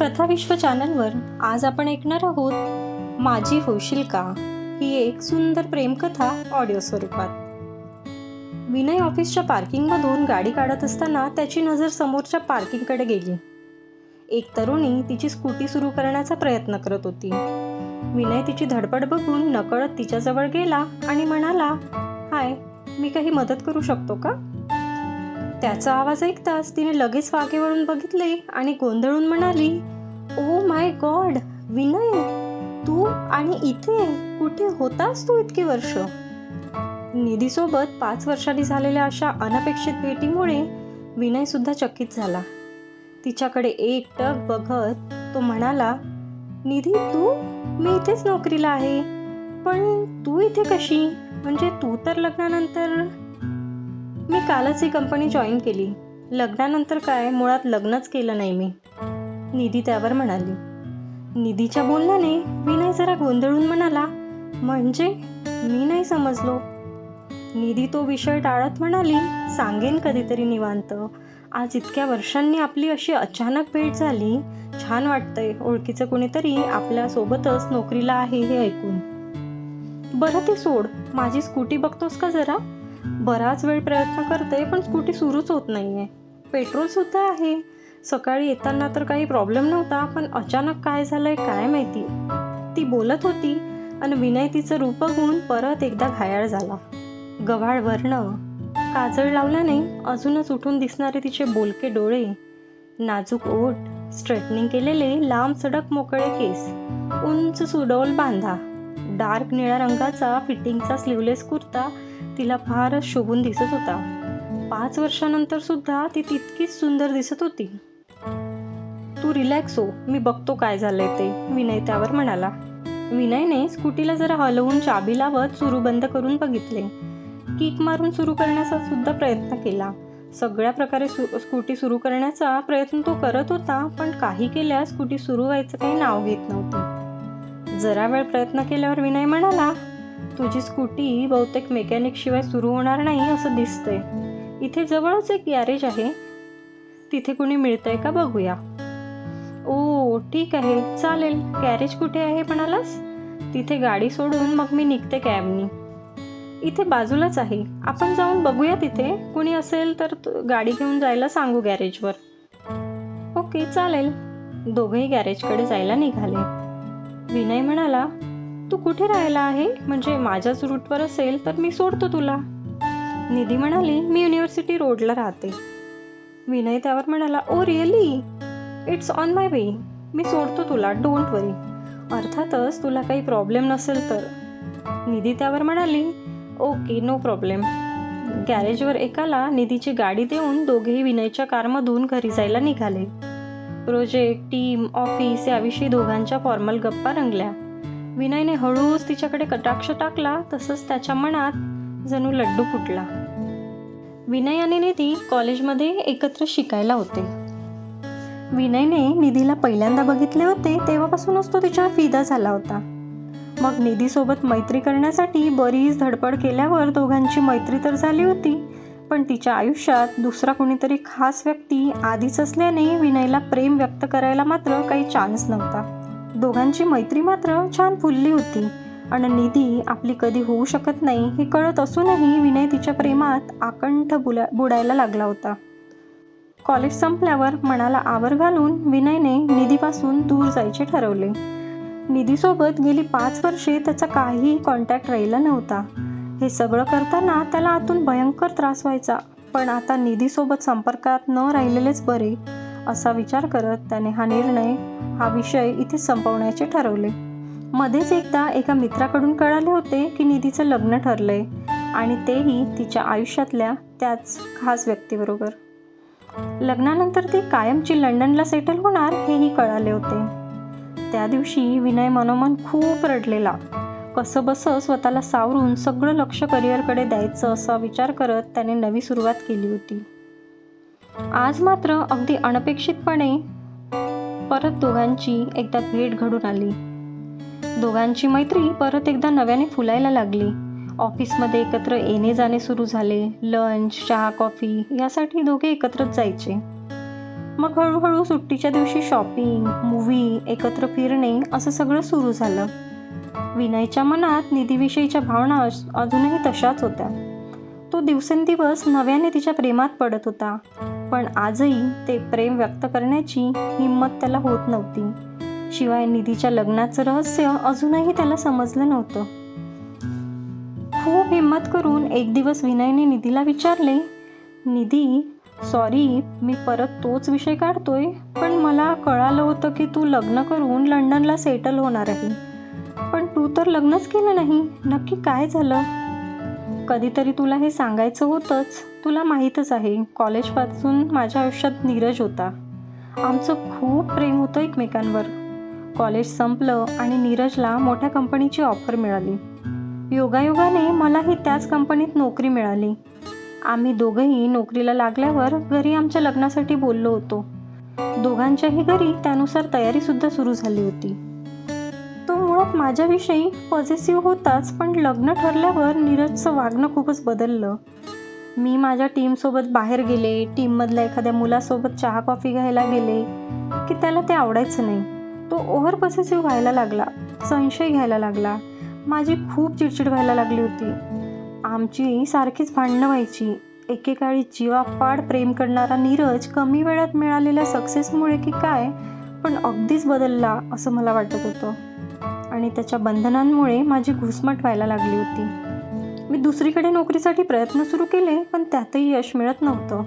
कथाविश्व चॅनलवर आज आपण ऐकणार आहोत माझी होशील का? ही एक सुंदर प्रेमकथा ऑडिओ स्वरूपात. विनय ऑफिसच्या पार्किंगमधून गाडी काढत असताना त्याची नजर समोरच्या पार्किंगकडे गेली. एक तरुणी तिची स्कूटी सुरू करण्याचा प्रयत्न करत होती. विनय तिची धडपड बघून नकळत तिच्याजवळ गेला आणि म्हणाला हाय मी काही मदत करू शकतो का? त्याचा आवाज ऐकताच तिने लगेच वागेवरून बघितले आणि गोंधळून म्हणाली ओ माय गॉड विनय तू आणि इथे कुठे होतास तू इतकी वर्ष? निधीसोबत पाच वर्षांनी झालेल्या अशा अनपेक्षित भेटीमुळे विनय सुद्धा चकित झाला. तिच्याकडे एकटक बघत तो म्हणाला निधी तू मी इथेच नोकरीला आहे पण तू इथे कशी? म्हणजे तू तर लग्नानंतर मी कालच ही कंपनी जॉईन केली. लग्नानंतर काय? मुळात लग्नच केलं नाही मी. निधी त्यावर म्हणाली. निधीच्या बोलण्याने विनय जरा गोंधळून म्हणाला म्हणजे? मी नाही समजलो. निधी तो विषय टाळत म्हणाली सांगेन कधीतरी निवांत. आज इतक्या वर्षांनी आपली अशी अचानक भेट झाली. छान वाटतंय. ओळखीचं कोणीतरी आपल्या सोबतच नोकरीला आहे हे ऐकून. बरं ते सोड. माझी स्कूटी बघतोस का जरा? बराच वेळ प्रयत्न करते पण स्कूटी सुरूच होत नाहीये. पेट्रोल सुद्धा आहे. सकाळी येताना तर काही प्रॉब्लेम नव्हता पण अचानक काय झालंय काय माहिती. ती बोलत होती आणि विनय तिचं रूप बघून परत एकदा घायाळ झाला. गव्हाळ वर्ण काजळ लावल्याने अजूनच उठून दिसणारे तिचे बोलके डोळे नाजूक ओठ स्ट्रेटनिंग केलेले लांब सडक मोकळे केस उंच सुडौल बांधा डार्क निळ्या रंगाचा फिटिंगचा स्लीवलेस कुर्ता तिला फारच शोभून दिसत होता. पाच वर्षानंतर सुद्धा ती तितकीच सुंदर दिसत होती. तू रिलॅक्स हो मी बघतो काय झालंय ते विनय त्यावर म्हणाला. विनयने स्कूटीला जरा हलवून चाबी लावत सुरू बंद करून बघितले. किक मारून सुरू करण्याचा सुद्धा प्रयत्न केला. सगळ्या प्रकारे सु स्कूटी सुरू करण्याचा प्रयत्न तो करत होता पण काही केल्या स्कूटी सुरू व्हायचं काही नाव घेत नव्हतं. जरा वेळ प्रयत्न केल्यावर विनय म्हणाला तुझी स्कूटी बहुतेक मेकॅनिक शिवाय सुरू होणार नाही असं दिसतंय. इथे जवळच एक गॅरेज आहे. तिथे कुणी मिळतंय का बघूया. ओ ठीक आहे. चालेल. गॅरेज कुठे आहे म्हणालास? तिथे गाडी सोडून मग मी निघते कॅबनी इथे बाजूलाच आहे. आपण जाऊन बघूया तिथे. कुणी असेल तर तू- गाडी घेऊन जायला सांगू गॅरेजवर ओके चालेल. दोघेही गॅरेजकडे जायला निघाले. विनय म्हणाला तू कुठे राहायला आहे? म्हणजे माझ्याच रूटवर असेल तर मी सोडतो तुला. निधी म्हणाली मी युनिव्हर्सिटी रोडला राहते. विनय त्यावर म्हणाला ओ really it's on my way मी सोडतो तुला डोंट वरी अर्थातच तुला काही प्रॉब्लेम नसेल तर. निधी त्यावर म्हणाली ओके नो प्रॉब्लेम गॅरेजवर एकाला निधीची गाडी देऊन दोघेही विनयच्या कारमधून घरी जायला निघाले. प्रोजेक्ट टीम ऑफिस याविषयी दोघांच्या फॉर्मल गप्पा रंगल्या. विनयने हळूच तिच्याकडे कटाक्ष टाकला तसंच त्याच्या मनात जणू लड्डू फुटला. विनय आणि निधी कॉलेजमध्ये एकत्र शिकायला होते. विनयने निधीला पहिल्यांदा बघितले होते तेव्हापासूनच तो तिच्यावर फिदा झाला होता. मग निधीसोबत मैत्री करण्यासाठी बरीच धडपड केल्यावर दोघांची मैत्री तर झाली होती पण तिच्या आयुष्यात दुसरा कोणीतरी खास व्यक्ती आधीच असल्याने विनयला प्रेम व्यक्त करायला मात्र काही चान्स नव्हता. दोघांची मैत्री मात्र छान फुलली होती. आणि निधी आपली कधी होऊ शकत नाही हे कळत असूनही विनय तिच्या प्रेमात आकंठ बुला बुडायला लागला होता. कॉलेज संपल्यावर मनाला आवर घालून विनयने निधीपासून दूर जायचे ठरवले. निधीसोबत गेली पाच वर्षे त्याचा काहीही कॉन्टॅक्ट राहिला नव्हता. हे सगळं करताना त्याला आतून भयंकर त्रास व्हायचा. पण आता निधीसोबत संपर्कात न राहिलेलेच बरे. असा विचार करत त्याने हा निर्णय हा विषय इथे संपवण्याचे ठरवले. मध्येच एकदा एका मित्राकडून कळाले होते की निधीचं लग्न ठरलंय आणि तेही तिच्या आयुष्यातल्या त्याच खास व्यक्तीबरोबर. लग्नानंतर ती कायमची लंडनला सेटल होणार हेही कळाले होते. त्या दिवशी विनय मनोमन खूप रडलेला. कसं बसं स्वतःला सावरून सगळं लक्ष करिअरकडे द्यायचं असा विचार करत त्याने नवी सुरुवात केली होती. आज मात्र अगदी अनपेक्षितपणे परत दोघांची एकदा भेट घडून आली. दोघांची मैत्री परत एकदा नव्याने फुलायला लागली. ऑफिसमध्ये एकत्र येणे जाणे सुरू झाले. लंच चहा कॉफी यासाठी दोघे एकत्रच जायचे. मग हळूहळू सुट्टीच्या दिवशी शॉपिंग मूवी एकत्र फिरणे असं सगळं सुरू झालं. विनयच्या मनात निधीविषयीच्या भावना अजूनही तशाच होत्या. तो दिवसेंदिवस नव्याने तिच्या प्रेमात पडत होता. पण आजही ते प्रेम व्यक्त करण्याची हिंमत त्याला होत नव्हती. शिवाय निधीच्या लग्नाचं रहस्य अजूनही त्याला समजलं नव्हतं. खूप हिंमत करून एक दिवस विनयने निधीला विचारले निधी सॉरी मी परत तोच विषय काढतोय पण मला कळालं होतं की तू लग्न करून लंडनला सेटल होणार आहे. पण तू तर लग्नच केलं नाही नक्की काय झालं? कधीतरी तुला हे सांगायचं होतंच. तुला माहीतच आहे कॉलेजपासून माझ्या आयुष्यात नीरज होता. आमचं खूप प्रेम होतं एकमेकांवर. कॉलेज संपलं आणि नीरजला मोठ्या कंपनीची ऑफर मिळाली. योगायोगाने मलाही त्याच कंपनीत नोकरी मिळाली. आम्ही दोघंही नोकरीला लागल्यावर घरी आमच्या लग्नासाठी बोललो होतो. दोघांच्याही घरी त्यानुसार तयारीसुद्धा सुरू झाली होती. तो माझ्याविषयी पॉझिटिव्ह होताच पण लग्न ठरल्यावर नीरजचं वागणं खूपच बदललं. मी माझ्या टीमसोबत बाहेर गेले टीममधल्या एखाद्या मुलासोबत चहा कॉफी घ्यायला गेले की त्याला ते आवडायचं नाही. तो ओव्हर पॉझिटिव्ह व्हायला लागला संशय घ्यायला लागला. माझी खूप चिडचिड व्हायला लागली होती. आमची सारखीच भांडणं व्हायची. एकेकाळी जीवापाड प्रेम करणारा नीरज कमी वेळात मिळालेल्या सक्सेसमुळे की काय पण अगदीच बदलला असं मला वाटत होतं. आणि त्याच्या बंधनांमुळे माझी घुसमट व्हायला लागली होती. मी दुसरीकडे नोकरीसाठी प्रयत्न सुरू केले पण त्यातही यश मिळत नव्हतं.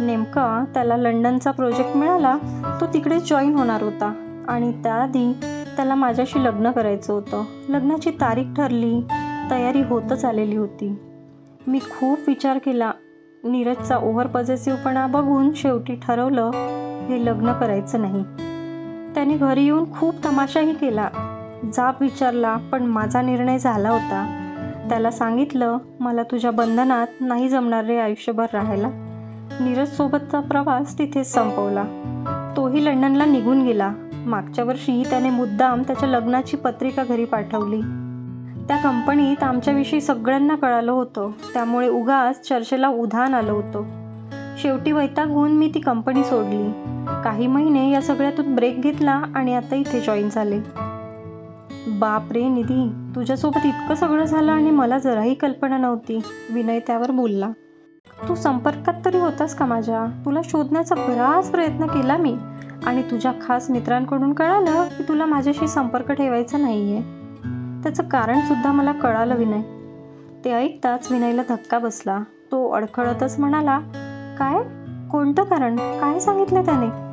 नेमका त्याला लंडनचा प्रोजेक्ट मिळाला तो तिकडे जॉईन होणार होता. आणि त्याआधी त्याला माझ्याशी लग्न करायचं होतं. लग्नाची तारीख ठरली तयारी होतच आलेली होती. मी खूप विचार केला नीरजचा ओव्हर पॉझिटिव्हपणा बघून शेवटी ठरवलं हे लग्न करायचं नाही. त्याने घरी येऊन खूप तमाशाही केला. जाब विचारला पण माझा निर्णय झाला होता. त्याला सांगितलं मला तुझ्या बंधनात नाही जमणार रे आयुष्यभर राहायला. नीरजसोबतचा प्रवास तिथेच संपवला. तोही लंडनला निघून गेला. मागच्या वर्षी त्याने मुद्दाम त्याच्या लग्नाची पत्रिका घरी पाठवली. त्या कंपनीत आमच्याविषयी सगळ्यांना कळालं होतं. त्यामुळे उगाच चर्चेला उधाण आलं होतं. शेवटी वैतागून मी ती कंपनी सोडली. काही महिने या सगळ्यातून ब्रेक घेतला आणि आता इथे जॉईन झाले. बापरे निधी तुझ्यासोबत इतकं सगळं झालं आणि मला जराही कल्पना नव्हती. विनय त्यावर बोलला. तू संपर्कात तरी होतास का माझ्या? तुला शोधण्याचा बराच प्रयत्न केला मी. आणि तुझ्या खास मित्रांकडून कळालं की तुला माझ्याशी संपर्क ठेवायचा नाहीये. त्याचं कारण सुद्धा मला कळालं विनय. ते ऐकताच विनयला धक्का बसला. तो अडखळतच म्हणाला काय? कोणतं कारण? काय सांगितलं त्याने?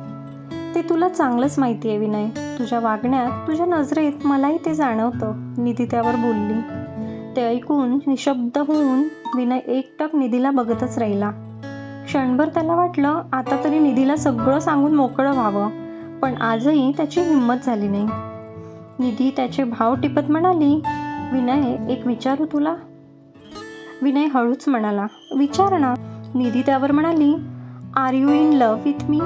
ते तुला चांगलंच माहिती आहे विनय. तुझ्या वागण्यात तुझ्या नजरेत मलाही ते जाणवतं. निधी त्यावर बोलली. ते ऐकून निशब्द होऊन विनय एकटक निधीला बघतच राहिला. क्षणभर त्याला वाटलं आता तरी निधीला सगळं सांगून मोकळं व्हावं पण आजही त्याची हिंमत झाली नाही. निधी त्याचे भाव टिपत म्हणाली विनय एक विचारू तुला? विनय हळूच म्हणाला विचार ना. निधी त्यावर म्हणाली are you in love with me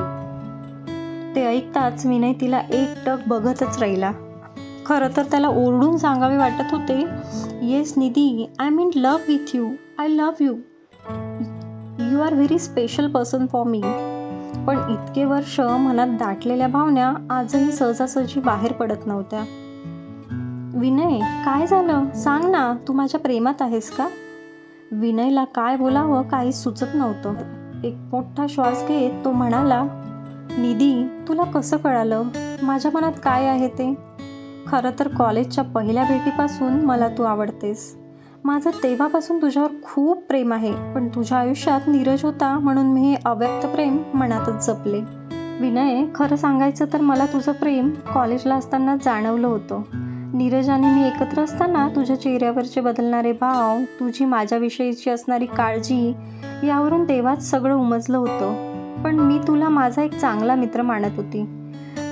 ते ऐकताच विनय तिला एकटक बघतच राहिला. खरं तर त्याला ओरडून सांगावे वाटत होते yes Nidhi I mean love with you I love you you are very special person for me पण इतके वर्ष मनात दाटलेल्या भावना आजही सहजासहजी बाहेर पडत नव्हत्या. विनय काय झालं? सांग ना तू माझ्या प्रेमात आहेस का? विनयला काय बोलावं काही सुचत नव्हतं. एक मोठा श्वास घेत तो म्हणाला निधी तुला कसं कळालं? माझ्या मनात काय आहे ते? खरं तर कॉलेजच्या पहिल्या भेटीपासून मला तू आवडतेस. माझं तेव्हापासून तुझ्यावर खूप प्रेम आहे पण तुझ्या आयुष्यात नीरज होता म्हणून मी हे अव्यक्त प्रेम मनातच जपले. विनय खरं सांगायचं तर मला तुझं प्रेम कॉलेजला असताना जाणवलं होतं. नीरज आणि मी एकत्र असताना तुझ्या चेहऱ्यावरचे बदलणारे भाव तुझी माझ्याविषयीची असणारी काळजी यावरून तेव्हाच सगळं उमजलं होतं. पण मी तुला माझा एक चांगला मित्र मानत होती.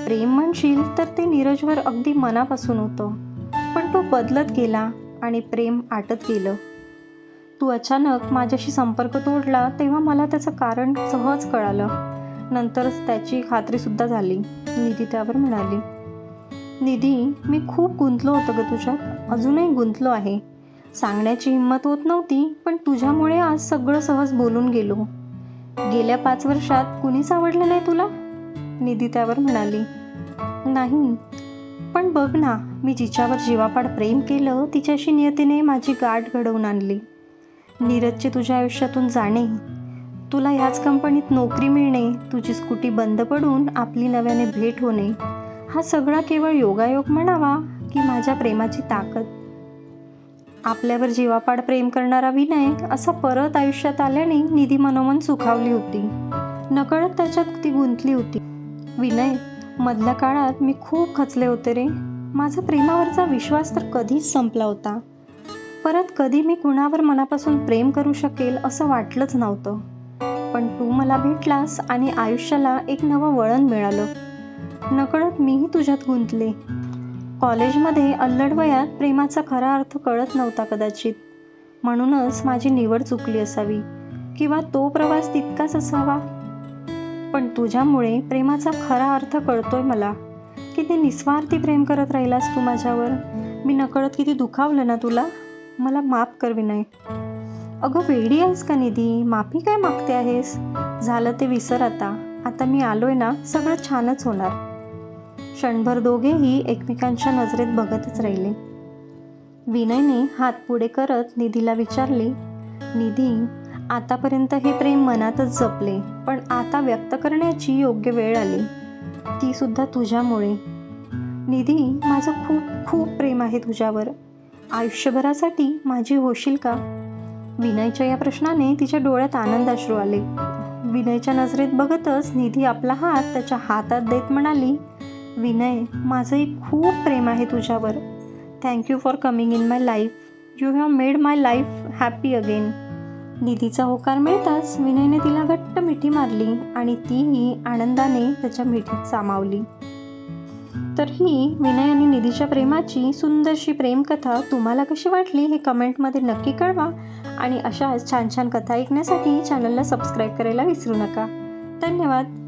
प्रेम म्हणशील तर ते नीरजवर अगदी मनापासून होतं. पण तो बदलत गेला आणि प्रेम आटत गेलं. तू अचानक माझ्याशी संपर्क तोडला तेव्हा मला त्याचं कारण सहज कळालं. नंतरच त्याची खात्रीसुद्धा झाली. निधी त्यावर म्हणाली निधी मी खूप गुंतलो होतो ग तुझ्यात. अजूनही गुंतलो आहे. सांगण्याची हिंमत होत नव्हती पण तुझ्यामुळे आज सगळं सहज बोलून गेलो. गेल्या पाच वर्षात कुणीच आवडलं नाही तुला? निधी त्यावर म्हणाली. नाही. पण बघ ना मी जिच्यावर जीवापाड प्रेम केलं तिच्याशी नियतीने माझी गाठ घडवून आणली. नीरजचे तुझ्या आयुष्यातून जाणे तुला ह्याच कंपनीत नोकरी मिळणे तुझी स्कूटी बंद पडून आपली नव्याने भेट होणे हा सगळा केवळ योगायोग म्हणावा की माझ्या प्रेमाची ताकद? आपल्यावर जीवापाड प्रेम करणारा विनय असा परत आयुष्यात आल्याने निधी मनोमन सुखावली होती. नकळत त्याच्यात ती गुंतली होती. विनय मधल्या काळात मी खूप खचले होते रे. माझा प्रेमावरचा विश्वास तर कधीच संपला होता. परत कधी मी कुणावर मनापासून प्रेम करू शकेल असं वाटलंच नव्हतं. पण तू मला भेटलास आणि आयुष्याला एक नवं वळण मिळालं. नकळत मीही तुझ्यात गुंतले. कॉलेजमध्ये अल्लड वयात प्रेमाचा खरा अर्थ कळत नव्हता कदाचित. म्हणूनच माझी निवड चुकली असावी किंवा तो प्रवास तितकाच असावा. पण तुझ्यामुळे प्रेमाचा खरा अर्थ कळतोय मला. किती निस्वार्थी प्रेम करत राहिलास तू माझ्यावर. मी नकळत किती दुखावलं ना तुला. मला माफ कर विनय. अगं वेडी आहेस का निधी? माफी काय मागते आहेस? झालं ते विसर आता. आता मी आलोय ना सगळं छानच होणार. क्षणभर दोघेही एकमेकांच्या नजरेत बघतच राहिले. विनयने हात पुढे करत निधीला विचारले निधी आतापर्यंत हे प्रेम मनातच जपले पण आता व्यक्त करण्याची योग्य वेळ आली. ती सुद्धा तुझ्यामुळे. निधी माझं खूप खूप प्रेम आहे तुझ्यावर. आयुष्यभरासाठी माझी होशील का? विनयच्या या प्रश्नाने तिच्या डोळ्यात आनंद अश्रू आले. विनयच्या नजरेत बघतच निधी आपला हात त्याच्या हातात देत म्हणाली विनय माझंही खूप प्रेम आहे तुझ्यावर. Thank you for coming in my life you have made my life happy again निधीचा होकार मिळताच विनयने तिला घट्ट मिठी मारली आणि तीही आनंदाने त्याच्या मिठीत सामावली. तर ही विनय आणि निधीच्या प्रेमाची सुंदरशी प्रेमकथा तुम्हाला कशी वाटली हे कमेंटमध्ये नक्की कळवा आणि अशाच छान छान कथा ऐकण्यासाठी चॅनलला सबस्क्राईब करायला विसरू नका. धन्यवाद.